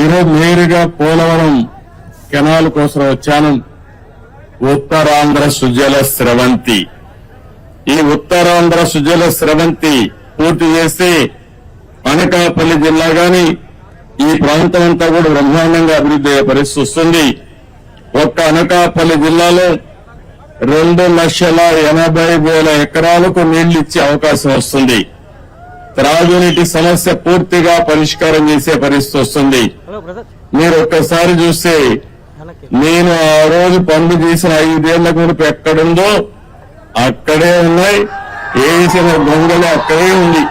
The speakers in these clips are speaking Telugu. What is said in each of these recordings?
ఈరోజు నేరుగా పోలవరం కెనాల్ కోసం వచ్చాను. ఉత్తరాంధ్ర సుజల స్రవంతి. ఈ ఉత్తరాంధ్ర సుజల స్రవంతి పూర్తి చేస్తే అనకాపల్లి జిల్లా గాని ఈ ప్రాంతం అంతా కూడా బ్రహ్మాండంగా అభివృద్ధి అయ్యే పరిస్థితి వస్తుంది. ఒక్క అనకాపల్లి జిల్లాలో రెండు లక్షల ఎనభై వేల ఎకరాలకు నీళ్ళు ఇచ్చే అవకాశం వస్తుంది. త్రాగునీటి సమస్య పూర్తిగా పరిష్కారం చేసే పరిస్థితి వస్తుంది. మీరు ఒక్కసారి చూస్తే నేను ఆ రోజు పనులు చేసిన ఐదేళ్ళ గురిపు ఎక్కడుందో అక్కడే ఉన్నాయి. వేసిన దొంగలు అక్కడే ఉంది.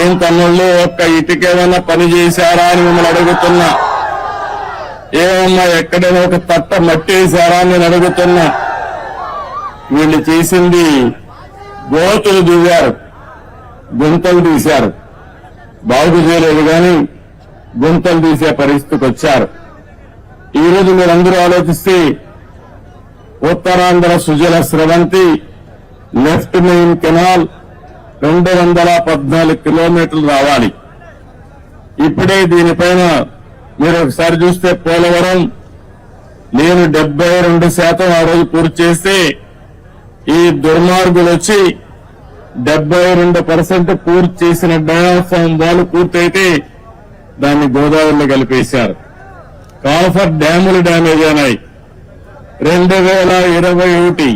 ఏం తమ్ముళ్ళు ఒక్క ఇటుకేమన్నా పని చేశారా అని మిమ్మల్ని అడుగుతున్నా. ఏమన్నా ఎక్కడైనా ఒక తట్ట మట్టి వేశారా అని నేను అడుగుతున్నా. వీళ్ళు చేసింది గోతులు దిగారు గుంతలు తీశారు. బాగు చేయలేదు కానీ గుంతలు తీసే పరిస్థితికి వచ్చారు. ఈ రోజు మీరందరూ ఆలోచిస్తే Uttarandhra Sujala Sravanthi left main canal రెండు వందల పద్నాలుగు కిలోమీటర్లు రావాలి. ఇప్పుడే దీనిపైన మీరు ఒకసారి చూస్తే పోలవరం నేను డెబ్బై రెండు శాతం ఆ రోజు పూర్తి చేస్తే ఈ దుర్మార్గులు వచ్చి డెబ్బై రెండు పర్సెంట్ పూర్తి చేసిన డయాఫామ్ వాళ్ళు పూర్తయితే దాన్ని గోదావరిలో కలిపేశారు. కాఫర్ డ్యాములు డ్యామేజ్ అయినాయి. రెండు వేల ఇరవై ఒకటి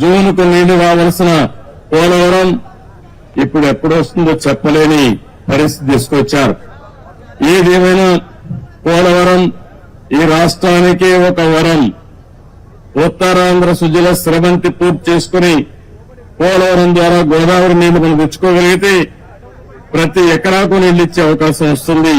జూన్కు నీళ్ళు రావాల్సిన పోలవరం ఇప్పుడు ఎప్పుడు వస్తుందో చెప్పలేని పరిస్థితి తీసుకొచ్చారు. ఏదేమైనా పోలవరం ఈ రాష్ట్రానికి ఒక వరం. ఉత్తరాంధ్ర సుజల స్రవంతి పూర్తి చేసుకుని పోలవరం ద్వారా గోదావరి నీళ్ళు మనం తెచ్చుకోగలిగితే ప్రతి ఎకరాకు నీళ్ళు ఇచ్చే అవకాశం వస్తుంది.